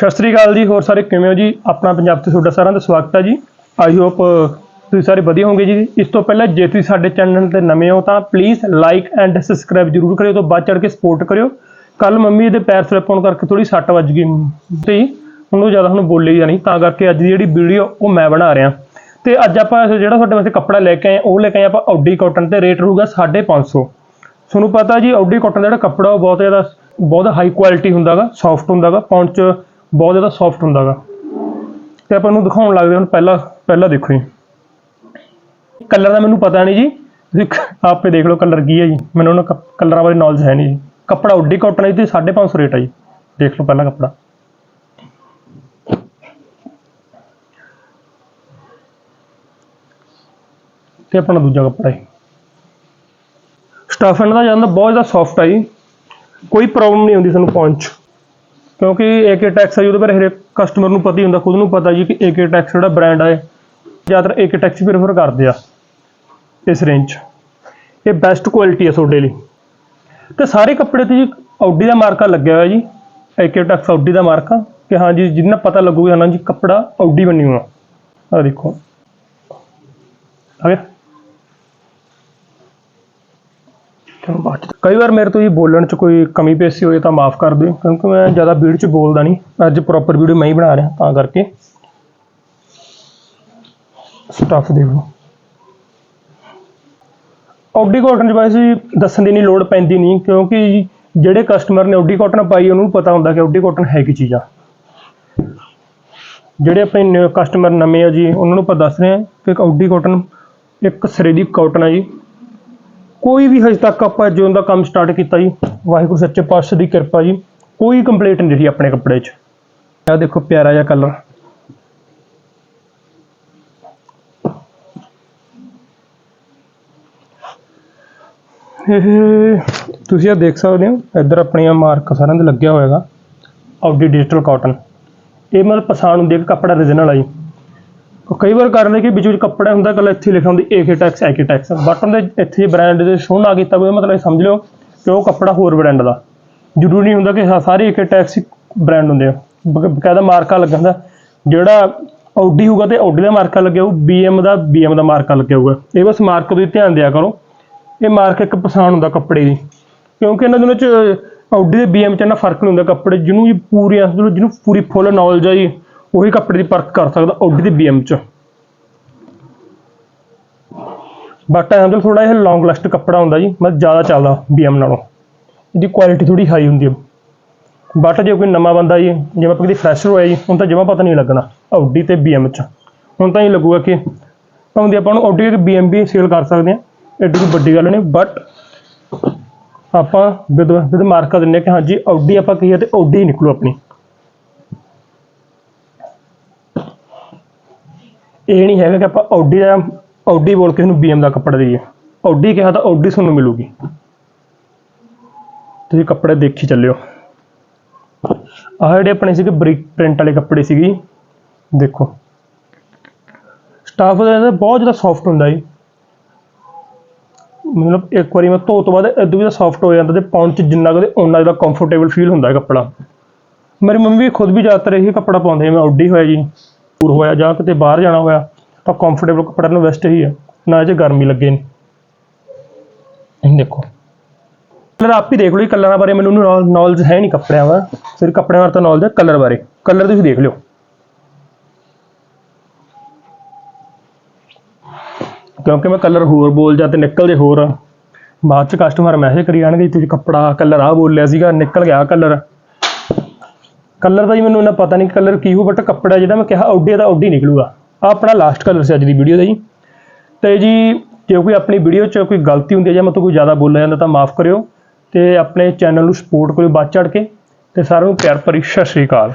ਸਤਿ ਸ੍ਰੀ ਅਕਾਲ ਜੀ, ਹੋਰ ਸਾਰੇ ਕਿਵੇਂ ਹੋ ਜੀ? ਆਪਣਾ ਪੰਜਾਬ ਤੇ ਤੁਹਾਡਾ ਸਾਰਿਆਂ ਦਾ ਸਵਾਗਤ ਹੈ ਜੀ। ਆਈ ਹੋਪ, ਤੁਸੀਂ ਸਾਰੇ ਵਧੀਆ ਹੋਵੋਗੇ ਜੀ। ਇਸ ਤੋਂ ਪਹਿਲਾਂ ਜੇ ਤੁਸੀਂ ਸਾਡੇ ਚੈਨਲ ਤੇ ਨਵੇਂ ਹੋ ਤਾਂ ਪਲੀਜ਼ ਲਾਈਕ ਐਂਡ ਸਬਸਕ੍ਰਾਈਬ ਜਰੂਰ ਕਰਿਓ ਤੋਂ ਬਾਅਦ ਚੜ ਕੇ ਸਪੋਰਟ ਕਰਿਓ। ਕੱਲ ਮੰਮੀ ਦੇ ਪੈਰ ਸਲਿੱਪ ਹੋਣ ਕਰਕੇ ਥੋੜੀ ਸੱਟ ਵੱਜ ਗਈ। ਤੇ ਉਹਨੂੰ ਜ਼ਿਆਦਾ ਹੁਣ ਬੋਲੀ ਜਾਣੀ, ਤਾਂ ਕਰਕੇ ਅੱਜ ਦੀ ਜਿਹੜੀ ਵੀਡੀਓ ਉਹ ਮੈਂ ਬਣਾ ਰਿਹਾ। ਤੇ ਅੱਜ ਆਪਾਂ ਜਿਹੜਾ ਤੁਹਾਡੇ ਵਾਸਤੇ ਕੱਪੜਾ ਲੈ ਕੇ ਆਏ ਉਹ ਲੈ ਕੇ ਆਏ ਆਪਾਂ ਆਡੀ ਕਾਟਨ ਤੇ ਰੇਟ ਰਹੂਗਾ 550 ਤੁਹਾਨੂੰ ਪਤਾ ਜੀ ਆਡੀ ਕਾਟਨ ਦਾ ਜਿਹੜਾ ਕੱਪੜਾ ਉਹ ਬਹੁਤ ਜ਼ਿਆਦਾ, ਬਹੁਤ ਹਾਈ ਕੁਆਲਿਟੀ ਹੁੰਦਾਗਾ ਸੌਫਟ ਹੁੰਦਾਗਾ, ਪਾਉਣ ਚ ਬਹੁਤ ਜ਼ਿਆਦਾ ਸੌਫਟ ਹੁੰਦਾਗਾ। ਤੇ ਆਪਾਂ ਨੂੰ ਦਿਖਾਉਣ ਲੱਗਦੇ ਹੁਣ ਪਹਿਲਾ ਪਹਿਲਾ ਦੇਖੋ ਜੀ। ਕਲਰ ਦਾ ਮੈਨੂੰ ਪਤਾ ਨਹੀਂ ਜੀ। ਤੁਸੀਂ ਆਪੇ ਦੇਖ ਲਓ ਕਲਰ ਕੀ ਹੈ ਜੀ। ਮੈਨੂੰ ਉਹਨਾਂ ਕਲਰਾਂ ਬਾਰੇ ਨੌਲੇਜ ਹੈ ਨਹੀਂ ਜੀ। ਕੱਪੜਾ ਆਡੀ ਕਾਟਨ ਹੈ ਜੀ ਤੇ 550 ਰੇਟ ਹੈ ਜੀ। ਦੇਖ ਲਓ ਪਹਿਲਾ ਕੱਪੜਾ। ਤੇ ਆਪਣਾ ਦੂਜਾ ਕੱਪੜਾ ਹੈ। ਸਟਫ ਇਹਨਾਂ ਦਾ ਜਾਂਦਾ ਬਹੁਤ ਜ਼ਿਆਦਾ ਸੌਫਟ ਹੈ ਜੀ। ਕੋਈ ਪ੍ਰੋਬਲਮ ਨਹੀਂ ਹੁੰਦੀ ਸਾਨੂੰ ਪਹੁੰਚ 'ਚ। ਕਿਉਂਕਿ ਏਕੇ ਟੈਕਸ ਆ ਜੀ, ਉਹਦੇ ਬਾਰੇ ਹਰੇਕ ਕਸਟਮਰ ਨੂੰ ਪਤਾ ਹੀ ਹੁੰਦਾ, ਖੁਦ ਨੂੰ ਪਤਾ ਜੀ ਕਿ ਏਕੇ ਟੈਕਸ ਜਿਹੜਾ ਬ੍ਰਾਂਡ ਹੈ ਜ਼ਿਆਦਾਤਰ ਏਕੇ ਟੈਕਸ ਪ੍ਰੇਫਰ ਕਰਦੇ ਆ ਇਸ ਰੇਂਜ 'ਚ। ਇਹ ਬੈਸਟ ਕੁਆਲਿਟੀ ਆ ਤੁਹਾਡੇ ਲਈ। ਤੇ ਸਾਰੇ ਕੱਪੜੇ ਤੇ ਜੀ ਆਡੀ ਦਾ ਮਾਰਕਾ ਲੱਗਿਆ ਹੋਇਆ ਜੀ ਏਕੇ ਟੈਕਸ ਆਡੀ ਦਾ ਮਾਰਕਾ, ਕਿ ਹਾਂ ਜੀ, ਜਿੰਨਾ ਪਤਾ ਲੱਗੂਗਾ ਹਾਂ ਜੀ, ਕੱਪੜਾ ਆਡੀ ਬਣੀ ਹੋਣਾ ਆ ਦੇਖੋ। ਆ ਗਿਆ। ਚਲੋ ਬਾਅਦ 'ਚ। ਕਈ ਵਾਰ ਮੇਰੇ ਤੋਂ ਜੀ ਬੋਲਣ 'ਚ ਕੋਈ ਕਮੀ ਪੇਸ਼ੀ ਹੋਏ ਤਾਂ ਮਾਫ ਕਰ ਦਿਓ, ਕਿਉਂਕਿ ਮੈਂ ਜ਼ਿਆਦਾ ਵੀਡੀਓ 'ਚ ਬੋਲਦਾ ਨਹੀਂ। ਅੱਜ ਪ੍ਰੋਪਰ ਵੀਡੀਓ ਮੈਂ ਹੀ ਬਣਾ ਰਿਹਾ, ਤਾਂ ਕਰਕੇ। ਸਟਫ ਦੇ ਲਓ ਆਡੀ ਕਾਟਨ ਚ ਵੈਸੇ ਦੱਸਣ ਦੀ ਨਹੀਂ ਲੋੜ ਪੈਂਦੀ ਨਹੀਂ, ਕਿਉਂਕਿ ਜਿਹੜੇ ਕਸਟਮਰ ਨੇ ਆਡੀ ਕਾਟਨ ਪਾਈ, ਉਹਨੂੰ ਪਤਾ ਹੁੰਦਾ ਕਿ ਆਡੀ ਕਾਟਨ ਹੈ ਕੀ ਚੀਜ਼ ਆ। ਜਿਹੜੇ ਆਪਣੇ ਕਸਟਮਰ ਨਵੇਂ ਆ ਜੀ, ਉਹਨਾਂ ਨੂੰ ਆਪਾਂ ਦੱਸ ਰਹੇ ਹਾਂ ਕਿ ਆਡੀ ਕਾਟਨ ਇੱਕ ਸਿਰੇ ਦੀ ਕਾਟਨ ਹੈ ਜੀ। ਕੋਈ ਵੀ ਹਜੇ ਤੱਕ ਆਪਾਂ ਜਿਉਂ ਦਾ ਕੰਮ ਸਟਾਰਟ ਕੀਤਾ ਜੀ, ਵਾਹਿਗੁਰੂ ਸੱਚੇ ਪਾਤਸ਼ਾਹ ਦੀ ਕਿਰਪਾ ਜੀ, ਕੋਈ ਕੰਪਲੇਂਟ ਨਹੀਂ ਰਹੀ ਆਪਣੇ ਕੱਪੜੇ 'ਚ। ਆਹ ਦੇਖੋ ਪਿਆਰਾ ਜਿਹਾ ਕਲਰ ਇਹ ਤੁਸੀਂ ਇਹ ਦੇਖ ਸਕਦੇ ਹੋ, ਇੱਧਰ ਆਪਣੀਆਂ ਮਾਰਕ ਸਾਰਿਆਂ ਦੇ ਲੱਗਿਆ ਹੋਏਗਾ ਆਡੀ ਡਿਜੀਟਲ ਕਾਟਨ ਇਹ ਮਤਲਬ ਪਛਾਣ ਹੁੰਦੀ ਹੈ ਕਿ ਕੱਪੜਾ ਰੀਜਨਲ ਆ ਜੀ। ਕਈ ਵਾਰ ਕਰਦੇ ਕਿ ਵਿੱਚ ਵਿੱਚ ਕੱਪੜਾ ਹੁੰਦਾ, ਕੱਲ ਇੱਥੇ ਲਿਖਿਆ ਹੁੰਦਾ AK tax AK tax button ਦੇ ਇੱਥੇ ਬ੍ਰਾਂਡ ਦੇ ਸ਼ੋਅ ਨਾ ਕੀਤਾ ਹੋਵੇ, ਮਤਲਬ ਇਹ ਸਮਝ ਲਿਓ ਕਿ ਉਹ ਕੱਪੜਾ ਹੋਰ ਬ੍ਰਾਂਡ ਦਾ। ਜ਼ਰੂਰੀ ਨਹੀਂ ਹੁੰਦਾ ਕਿ ਹਾਂ ਸਾਰੇ ਏਕੇ ਟੈਕਸ ਬ੍ਰਾਂਡ ਹੁੰਦੇ ਆ। ਬਕ- ਬਕਾਇਦਾ ਮਾਰਕਾ ਲੱਗਿਆ ਹੁੰਦਾ। ਜਿਹੜਾ ਆਡੀ ਹੋਊਗਾ ਤੇ ਆਡੀ ਦਾ ਮਾਰਕਾ ਲੱਗਿਆ ਹੋਊ BM ਦਾ BM ਦਾ ਮਾਰਕਾ ਲੱਗਿਆ ਹੋਊਗਾ। ਇਹ ਬਸ ਮਾਰਕ ਤੁਸੀਂ ਧਿਆਨ ਦਿਆ ਕਰੋ। ਇਹ ਮਾਰਕ ਇੱਕ ਪਛਾਣ ਹੁੰਦਾ ਕੱਪੜੇ ਦੀ। ਕਿਉਂਕਿ ਇਹਨਾਂ ਦੋਨਾਂ ਚ ਆਡੀ ਤੇ BM ਚ ਇੰਨਾ ਫ਼ਰਕ ਨਹੀਂ ਹੁੰਦਾ ਕੱਪੜੇ, ਜਿਹਨੂੰ ਜੀ ਪੂਰੀ ਜਿਹਨੂੰ ਜਿਹਨੂੰ ਪੂਰੀ ਫੁੱਲ ਨੌਲੇਜ ਆ ਜੀ ਉਹੀ ਕੱਪੜੇ ਦੀ ਪਰਖ ਕਰ ਸਕਦਾ ਆਡੀ ਤੇ BM ਚ। ਬਟ ਐਂਡਲ ਥੋੜਾ ਇਹ ਲੌਂਗ ਲਾਸਟ ਕੱਪੜਾ ਹੁੰਦਾ ਜੀ ਮਤਲਬ ਜ਼ਿਆਦਾ ਚੱਲਦਾ BM ਨਾਲੋਂ। ਇਹਦੀ ਕੁਆਲਿਟੀ ਥੋੜੀ ਹਾਈ ਹੁੰਦੀ ਹੈ ਬਟ ਜੇ ਕੋਈ ਨਵਾਂ ਬੰਦਾ ਜੀ, ਜਿਵੇਂ ਆਪਾਂ ਕਦੀ ਫਰੈਸ਼ਰ ਹੋਇਆ ਜੀ, ਹੁਣ ਤਾਂ ਜਮਾ ਪਤਾ ਨਹੀਂ ਲੱਗਣਾ ਆਡੀ ਤੇ BM ਚ। ਹੁਣ ਤਾਂ ਇਹ ਲੱਗੂਗਾ ਕਿ ਭਾਵੇਂ ਆਪਾਂ ਨੂੰ ਆਡੀ ਤੇ BM ਵੀ ਸੇਲ ਕਰ ਸਕਦੇ ਹਾਂ ਐਡੀ ਕੋਈ ਵੱਡੀ ਗੱਲ ਨਹੀਂ ਬਟ ਆਪਾਂ ਵਿਦ ਵਿਦ ਮਾਰਕਾ ਦਿੰਦੇ ਹਾਂ ਕਿ ਹਾਂਜੀ ਆਡੀ ਆਪਾਂ ਕਹੀਏ ਤੇ ਆਡੀ ਨਿਕਲੂ ਆਪਣੀ। ਇਹ ਨਹੀਂ ਹੈਗਾ ਕਿ ਆਪਾਂ ਆਡੀ ਦਾ ਆਡੀ ਬੋਲ ਕੇ ਇਹਨੂੰ BM ਦਾ ਕੱਪੜਾ ਦਈਏ। ਆਡੀ ਕਿਹਾ ਤਾਂ ਆਡੀ ਤੁਹਾਨੂੰ ਮਿਲੂਗੀ। ਤੁਸੀਂ ਕੱਪੜੇ ਦੇਖੀ ਚੱਲਿਓ। ਆਹ ਜਿਹੜੇ ਆਪਣੇ ਸੀਗੇ ਬਰੀਕ ਪ੍ਰਿੰਟ ਵਾਲੇ ਕੱਪੜੇ ਸੀਗੇ ਦੇਖੋ। ਸਟਾਫ ਦਾ ਬਹੁਤ ਜ਼ਿਆਦਾ ਸੌਫਟ ਹੁੰਦਾ ਜੀ। ਮਤਲਬ ਇੱਕ ਵਾਰੀ ਮੈਂ ਧੋ ਤੋਂ ਬਾਅਦ ਇਦੋਂ ਵੀ ਸੌਫਟ ਹੋ ਜਾਂਦਾ ਤੇ ਪਾਉਣ ਚ ਜਿੰਨਾ ਕਦੇ ਓਨਾ ਜ਼ਿਆਦਾ ਕੰਫਰਟੇਬਲ ਫੀਲ ਹੁੰਦਾ ਹੈ ਕੱਪੜਾ। ਮੇਰੀ ਮੰਮੀ ਖੁਦ ਵੀ ਜ਼ਿਆਦਾਤਰ ਇਹੀ ਕੱਪੜਾ ਪਾਉਂਦੇ ਮੈਂ ਆਡੀ ਹੋਇਆ ਜੀ। ਦੂਰ ਹੋਇਆ ਜਾਂ ਕਿਤੇ ਬਾਹਰ ਜਾਣਾ ਹੋਇਆ, ਤਾਂ ਕੰਫਰਟੇਬਲ ਕੱਪੜਾ ਨੂੰ ਬੈਸਟ ਹੀ ਹੈ ਨਾ ਇਹ 'ਚ ਗਰਮੀ ਲੱਗੇ ਨਹੀਂ ਦੇਖੋ। ਕਲਰ ਆਪ ਹੀ ਦੇਖ ਲਓ ਜੀ, ਕਲਰਾਂ ਬਾਰੇ ਮੈਨੂੰ ਨੌਲੇਜ ਹੈ ਨਹੀਂ ਕੱਪੜਿਆਂ ਦਾ ਸਿਰ ਕੱਪੜਿਆਂ ਬਾਰੇ ਤਾਂ ਨੌਲੇਜ ਹੈ, ਕਲਰ ਬਾਰੇ। ਕਲਰ ਤੁਸੀਂ ਦੇਖ ਲਿਓ। ਕਿਉਂਕਿ ਮੈਂ ਕਲਰ ਹੋਰ ਬੋਲ ਜਾਂ ਤੇ ਨਿਕਲਦੇ ਹੋਰ ਬਾਅਦ ਚ ਕਸਟਮਰ ਮੈਸੇਜ ਕਰੀ ਜਾਣਗੇ ਤੁਸੀਂ ਕੱਪੜਾ, ਕਲਰ ਆ ਬੋਲਿਆ ਸੀਗਾ, ਨਿਕਲ ਗਿਆ ਕਲਰ। ਕਲਰ ਦਾ ਜੀ ਮੈਨੂੰ ਇਹਨਾਂ ਪਤਾ ਨਹੀਂ ਕਲਰ ਕੀ ਹੋ ਬਟ ਕੱਪੜਾ ਜਿਹੜਾ ਮੈਂ ਕਿਹਾ ਆਡੀ ਦਾ ਆਡੀ ਨਿਕਲੂਗਾ। ਆ ਆਪਣਾ ਲਾਸਟ ਕਲਰ ਸੀ ਅੱਜ ਦੀ ਵੀਡੀਓ ਦਾ ਜੀ। ਤੇ ਜੀ, ਜੇ ਕੋਈ ਆਪਣੀ ਵੀਡੀਓ 'ਚ ਕੋਈ ਗਲਤੀ ਹੁੰਦੀ ਹੈ ਜਾਂ ਮਤਲਬ ਕੋਈ ਜ਼ਿਆਦਾ ਬੋਲਿਆ ਜਾਂਦਾ ਤਾਂ ਮਾਫ ਕਰਿਓ। ਤੇ ਆਪਣੇ ਚੈਨਲ ਨੂੰ ਸਪੋਰਟ ਕਰਿਓ ਵੱਧ ਚੜ ਕੇ। ਤੇ ਸਾਰਿਆਂ ਨੂੰ ਪਿਆਰ ਭਰੀ ਸਤਿ ਸ਼੍ਰੀ ਅਕਾਲ।